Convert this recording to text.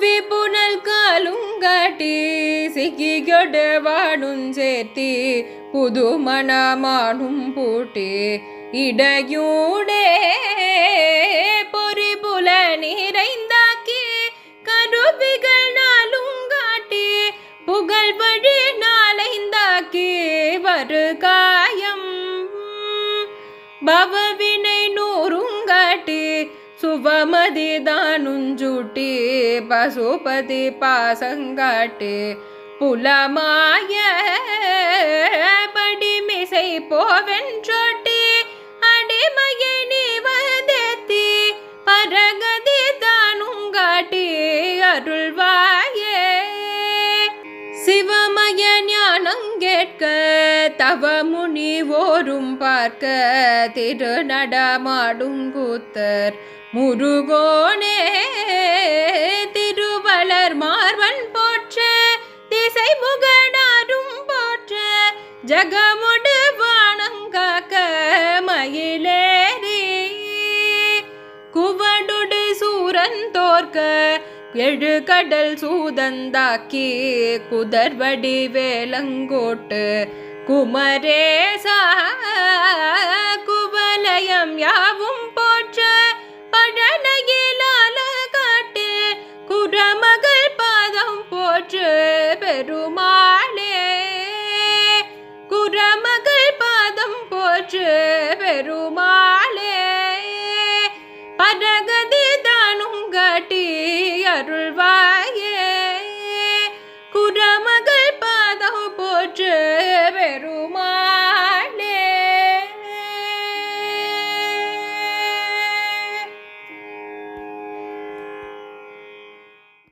புவி புனல் காலுங்காட்டி சிக்கிகொடு வாடும் சேர்த்தி புது மணமானும் பூட்டி இடையூடே பொறிபுல நிறைந்தாக்கி கருவிகள் நாளும் காட்டி புகழ் வழி நாளைந்தாக்கி வரு காயம். பவவினை நூறுங்காட்டி சுவமதி தானுஞ்சூட்டி பசுபதி பாசங்காட்டு புலமாய படிமிசை போவென்றோட்டி அடிமையை நீ வதேத்தி பரகதி தானுங்காட்டி அருள்வா ஞானங்கேட்க தவ ஓரும் பார்க்க திரு நடமாடும் கூத்தர் முருகோனே திருவளர் மார்வன் போற்ற திசை முகடாரும் போற்ற ஜகமுடு வானங்காக்க மயிலேறி குவடுடு சூரன் தோற்க எழு கடல் சூதந்தாக்கி குதர்வடி வேலங்கோட்டு குமரேசா